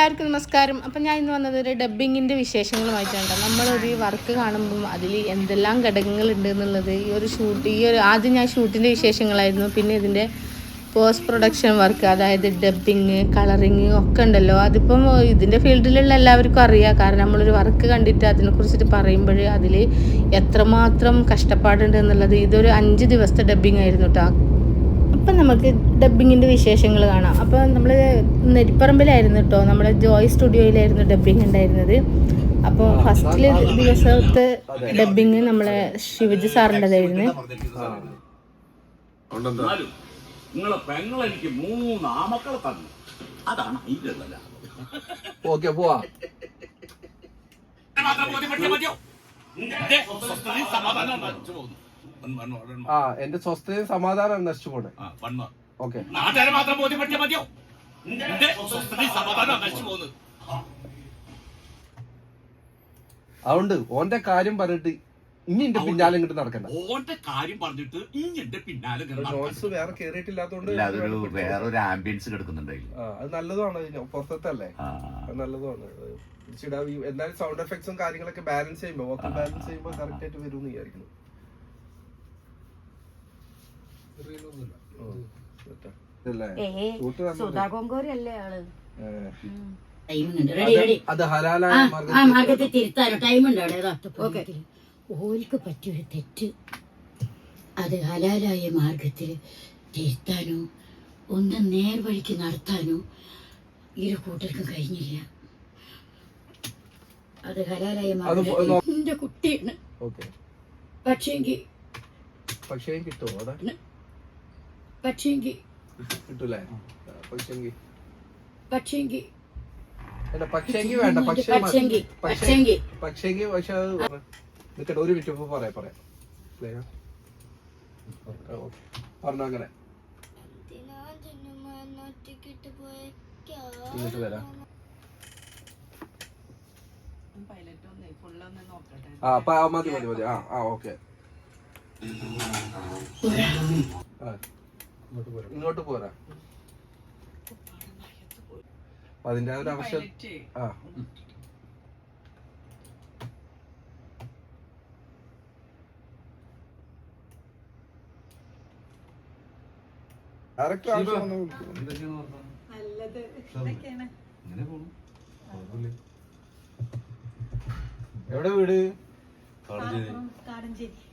എല്ലാവർക്കും നമസ്കാരം. അപ്പം ഞാൻ ഇന്ന് വന്നത് ഒരു ഡബ്ബിങ്ങിന്റെ വിശേഷങ്ങളുമായിട്ടാണ് നമ്മളൊരു വർക്ക് കാണുമ്പം അതിൽ എന്തെല്ലാം ഘടകങ്ങളുണ്ട് എന്നുള്ളത് ഈ ഒരു ഷൂട്ട് ഈ ഒരു ആദ്യം ഞാൻ ഷൂട്ടിന്റെ വിശേഷങ്ങളായിരുന്നു. പിന്നെ ഇതിന്റെ പോസ്റ്റ് പ്രൊഡക്ഷൻ വർക്ക് അതായത് ഡബ്ബിങ് കളറിങ് ഒക്കെ ഉണ്ടല്ലോ. അതിപ്പം ഇതിന്റെ ഫീൽഡിലുള്ള എല്ലാവർക്കും അറിയാം. കാരണം നമ്മളൊരു വർക്ക് കണ്ടിട്ട് അതിനെക്കുറിച്ചിട്ട് പറയുമ്പോൾ അതിൽ എത്രമാത്രം കഷ്ടപ്പാടുണ്ട് എന്നുള്ളത്. ഇതൊരു അഞ്ച് ദിവസത്തെ ഡബ്ബിങ് ആയിരുന്നു കേട്ടോ അപ്പം നമുക്ക് ഡബ്ബിങ്ങിന്റെ വിശേഷങ്ങൾ കാണാം അപ്പോൾ നമ്മൾ നെരിപ്പറമ്പിലായിരുന്നു കേട്ടോ നമ്മുടെ ജോയ് സ്റ്റുഡിയോയിലായിരുന്നു ഡബ്ബിങ് ഉണ്ടായിരുന്നത് അപ്പോൾ ഫസ്റ്റിൽ ദിവസത്തെ ഡബ്ബിങ് നമ്മളെ ശിവജി സാറിന്റെതായിരുന്നു എന്നാലും നിങ്ങളെ പെങ്ങളെനിക്ക് മൂന്ന് ആമക്കളെ തന്നു അതാണ് ഓക്കെ പോവാ ആ എന്റെ സ്വസ്ഥതയും സമാധാനം നശിച്ചു പോണേ. ഓക്കെ. നാട്ടുകാരെ മാത്രം മതിയോ? എന്റെ സ്വസ്ഥതയും നശിച്ചു അതുകൊണ്ട് ഓന്റെ കാര്യം പറഞ്ഞിട്ട് ഇനി എന്റെ പിന്നാലെ ഇങ്ങോട്ട് നടക്കണ്ട. ഓന്റെ കാര്യം പറഞ്ഞിട്ട് ഇനി എന്റെ പിന്നാലെ വേറെ കേറിയിട്ടില്ലാത്തോണ്ട് വേറൊരു ആംബിയൻസ് കിടക്കുന്നുണ്ട് ആ, അത് നല്ലതാണ് പുറത്തല്ലേ നല്ലതാണ്. എന്നാലും സൗണ്ട് എഫക്ട്സും കാര്യങ്ങളൊക്കെ ബാലൻസ് ചെയ്യുമ്പോ ബാലൻസ് ചെയ്യുമ്പോ കറക്റ്റ് ആയിട്ട് വരും എന്ന് വിചാരിക്കുന്നു ഉം. സെറ്റാ. ഇതല്ലേ? ഷൂട്ട് നന്നായി. സുധാ കൊങ്കോരി അല്ലേ ആൾ? മാർഗത്തിൽ തിരുത്താനോ? ടൈമുണ്ട് അവിടെ. ഓൽക്ക് പറ്റിയൊരു തെറ്റ്. അത് ഹലാലായ മാർഗത്തിൽ തിരുത്താനോ ഒന്ന് നേർവഴിക്ക് നടത്താനോ ഇരു കൂട്ടർക്കും കഴിഞ്ഞില്ല. അത് ഹലാലായ മാർഗത്തിൽ എന്റെ കുട്ടിയാണ്. ഓക്കെ പക്ഷേങ്കി പക്ഷേ കിട്ടുമോ അവിടെ പക്ഷേങ്കി കിട്ടൂലേ? പക്ഷെങ്കി പക്ഷേങ്കി അല്ല പക്ഷെങ്കി വേണ്ട. പക്ഷേ മതി. പക്ഷേങ്കി പക്ഷേ പക്ഷേങ്കി പക്ഷേങ്കി പക്ഷെ അത് നിക്കട്ടെ ഒരു മിനിറ്റ് പറയാം പറയാം. പറഞ്ഞോ അങ്ങനെ. ഇങ്ങോട്ട് വരാം. ആ ആ, മതി മതി മതി. ആ ആ ഓക്കെ. ഇങ്ങോട്ട് പോരാ. അതിന്റെ ആ. ഒരു ആവശ്യം ആ ഡയറക്ടർ. എവിടെ വീട്?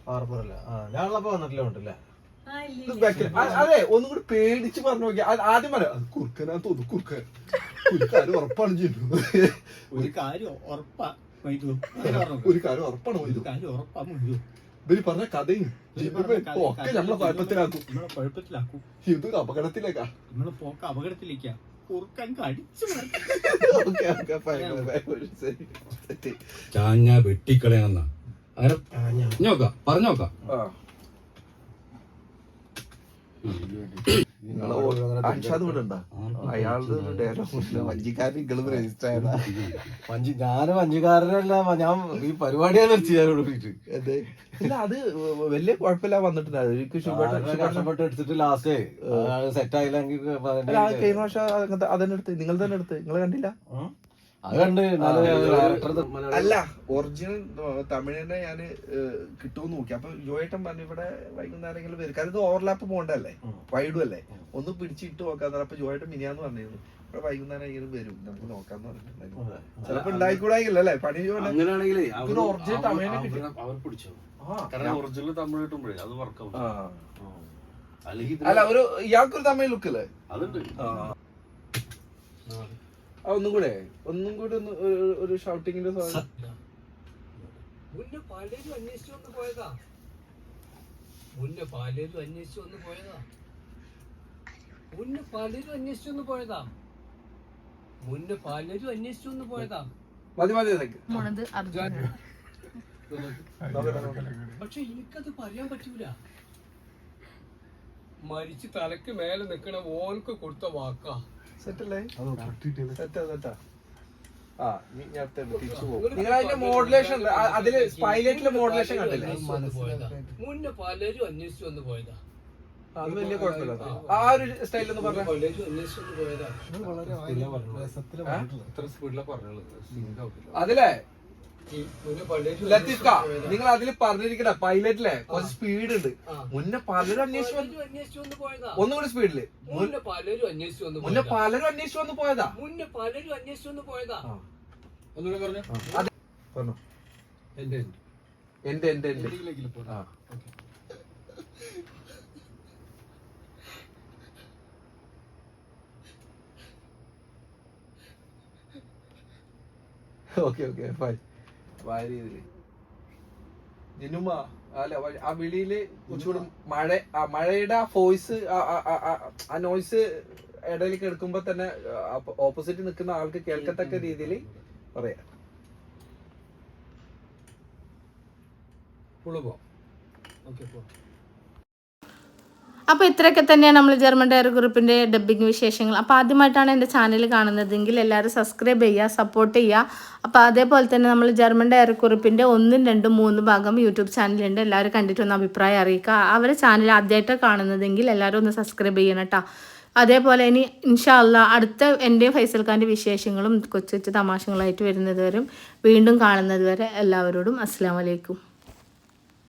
പാർപ്പറല്ല ആ ഞാനുള്ളപ്പോ വന്നിട്ടില്ല ഉണ്ടല്ലേ അതെ ഒന്നും കൂടി പേടിച്ച് പറഞ്ഞു നോക്കി ആദ്യം പറയാം കുറുക്കനാ തോന്നുന്നു കുറുക്കൻ. കുറുക്കാര് ഉറപ്പാണ് ചെയ്തു ഒരു കാര്യം ഉറപ്പാ ഒരു കാര്യം ഉറപ്പാണ് ഒരു കാര്യം ഉറപ്പാ ഇവർ പറഞ്ഞ കഥയും ഒക്കെ നമ്മളെ കുഴപ്പത്തിലാക്കും നമ്മളെ കുഴപ്പത്തിലാക്കും ഇത് അപകടത്തിലേക്കാ. നമ്മളെ പോക്ക് അപകടത്തിലേക്കാ. ചാഞ്ഞ വെട്ടിക്കളയാന്നാ അങ്ങനെ പറഞ്ഞോക്കാ പറഞ്ഞോക്കാം അൻഷാദ് ഇവിടെ ഉണ്ടോ അയാളുടെ ഡയലോഗ് വഞ്ചിക്കാരൻ ഇങ്ങളും രജിസ്റ്റർ ആയതാ. വഞ്ചി ഞാൻ വഞ്ചിക്കാരനല്ല ഞാൻ ഈ പരിപാടിയാണ് നിർത്തിയതോട് കൂടിയിട്ട് അതെ. ഇല്ല അത് വലിയ കുഴപ്പമില്ല വന്നിട്ടുണ്ട്. കഷ്ടപ്പെട്ട് എടുത്തിട്ട് ലാസ്റ്റ് സെറ്റ് ആയില്ലെങ്കിൽ കഴിഞ്ഞ പ്രാവശ്യം എടുത്ത്. നിങ്ങൾ തന്നെ എടുത്ത്. നിങ്ങൾ കണ്ടില്ല? അല്ല ഒറിജിനൽ തമിഴിനെ ഞാൻ കിട്ടുമെന്ന് നോക്കി. അപ്പൊ ജോയേട്ടൻ പറഞ്ഞു ഇവിടെ വൈകുന്നേരങ്ങളിൽ വരും. കാരണം ഇത് ഓവർലാപ്പ് പോകണ്ടല്ലേ വൈഡും അല്ലേ? ഒന്ന് പിടിച്ചിട്ട് നോക്കാന്ന് അപ്പൊ ജോയേട്ടൻ മിനിയാന്ന് പറഞ്ഞിരുന്നു ഇവിടെ വൈകുന്നേരം ഇങ്ങനെ വരും. നമുക്ക് നോക്കാന്ന് പറഞ്ഞിട്ടുണ്ടായിരുന്നു. ചിലപ്പോ ഉണ്ടായിക്കൂടായില്ല അല്ലേ? പണി തമിഴിനെ കിട്ടി. അവർ പിടിച്ചു. ആ, കാരണം ഒറിജിനൽ തമിഴ് കിട്ടുമ്പോഴേ അത് വർക്കാവും ആ. അല്ലെങ്കിൽ ഇതിന് അല്ല ഒരു ഇയാൾക്കൊരു തമിഴ് ലുക്ക് അല്ലേ? അതുണ്ട്. ആ. ഒന്നും കൂടെ. ഒന്നും കൂടെ ഒന്ന് ഒരു- ഷൗട്ടിങ്ങിന്റെ മുന്നേ പലരും അന്വേഷിച്ചു വന്ന് പോയതാ. മുന്നേ പലരും അന്വേഷിച്ചു വന്ന് പോയതാ. മുന്നേ പലരും അന്വേഷിച്ചു വന്ന് പോയതാ. മുന്നേ പലരും അന്വേഷിച്ചു വന്ന് പോയതാ. മതി മതി ഇതൊക്കെ. പോണത് അർജുനാണ് നോക്കട്ടെ, നോക്കട്ടെ. പക്ഷെ എനിക്കത് പറയാൻ പറ്റൂല. മരിച്ച് തലക്ക് മേലെ നിക്കണ ഓൾക്ക് കൊടുത്ത വാക്കാ. സെറ്റല്ലേ? സെറ്റാ സെറ്റാ. നിങ്ങൾ അതിന്റെ മോഡുലേഷൻ അതിൽ പൈലറ്റിലെ മോഡുലേഷൻ കണ്ടില്ലേ? മുന്നേ പലരും അന്വേഷിച്ചു വന്ന് പോയതാ. അത് വലിയ കുഴപ്പമില്ല. ആ ഒരു സ്റ്റൈലിൽ ഒന്ന് പറഞ്ഞ? പലരും അന്വേഷിച്ചൊന്ന് പോയതാ. ഇത്ര സ്പീഡിലാണ് പറഞ്ഞത് സിങ്ക് ആവില്ല അതിലെ ലത്തീഫ്ക നിങ്ങൾ അതിൽ പറഞ്ഞിരിക്കണ പൈലറ്റിലെ കുറച്ച് സ്പീഡ് ഉണ്ട് മുന്നേ പലരും അന്വേഷിച്ചു ഒന്നും ഒന്നുകൂടി സ്പീഡിൽ. മുന്നേ പലരും അന്വേഷിച്ചു വന്ന് മുന്നേ പോയതാ. പലരും അന്വേഷിച്ചു വന്ന് പോയതാ. മുന്നേ പലരും അന്വേഷിച്ചു വന്ന് പോയതാ. ഒന്നുകൂടെ പറഞ്ഞു? പറഞ്ഞോ. എന്റെ എന്റെ. എന്റെ എന്റെ ഓക്കെ ഓക്കെ ഫൈൻ. രീതിയിൽ ജിനുമ അല്ല ആ വിളിയിൽ കുറച്ചുകൂടി മഴ ആ മഴയുടെ ആ ഫോയ്സ് ആ നോയ്സ് ഇടയിലേക്ക് എടുക്കുമ്പോ തന്നെ ഓപ്പോസിറ്റ് നിൽക്കുന്ന ആൾക്ക് കേൾക്കത്തക്ക രീതിയിൽ പറയാം. പുള്ളു പോ. ഓക്കെ പോ. അപ്പോൾ ഇത്രയൊക്കെ തന്നെയാണ് നമ്മൾ ജർമ്മൻ ഡയറി ഗ്രൂപ്പിന്റെ ഡബ്ബിങ് വിശേഷങ്ങൾ. അപ്പോൾ ആദ്യമായിട്ടാണ് എന്റെ ചാനൽ കാണുന്നതെങ്കിൽ എല്ലാവരും സബ്സ്ക്രൈബ് ചെയ്യുക സപ്പോർട്ട് ചെയ്യുക. അപ്പോൾ അതേപോലെ തന്നെ നമ്മൾ ജർമ്മൻ ഡയറി കുറിപ്പിന്റെ ഒന്നും രണ്ടും മൂന്നും ഭാഗം യൂട്യൂബ് ചാനലുണ്ട് എല്ലാവരും കണ്ടിട്ടൊന്ന് അഭിപ്രായം അറിയിക്കുക. അവരെ ചാനൽ ആദ്യമായിട്ടാണ് കാണുന്നതെങ്കിൽ എല്ലാവരും ഒന്ന് സബ്സ്ക്രൈബ് ചെയ്യണം കേട്ടോ. അതേപോലെ ഇനി ഇൻഷാല്ല അടുത്ത എന്റെ ഫൈസൽ ഖാന്റെ വിശേഷങ്ങളും കൊച്ചു കൊച്ചു തമാശകളായിട്ട് വരുന്നത് വരും. വീണ്ടും കാണുന്നതുവരെ എല്ലാവരോടും അസ്സാം വലൈക്കും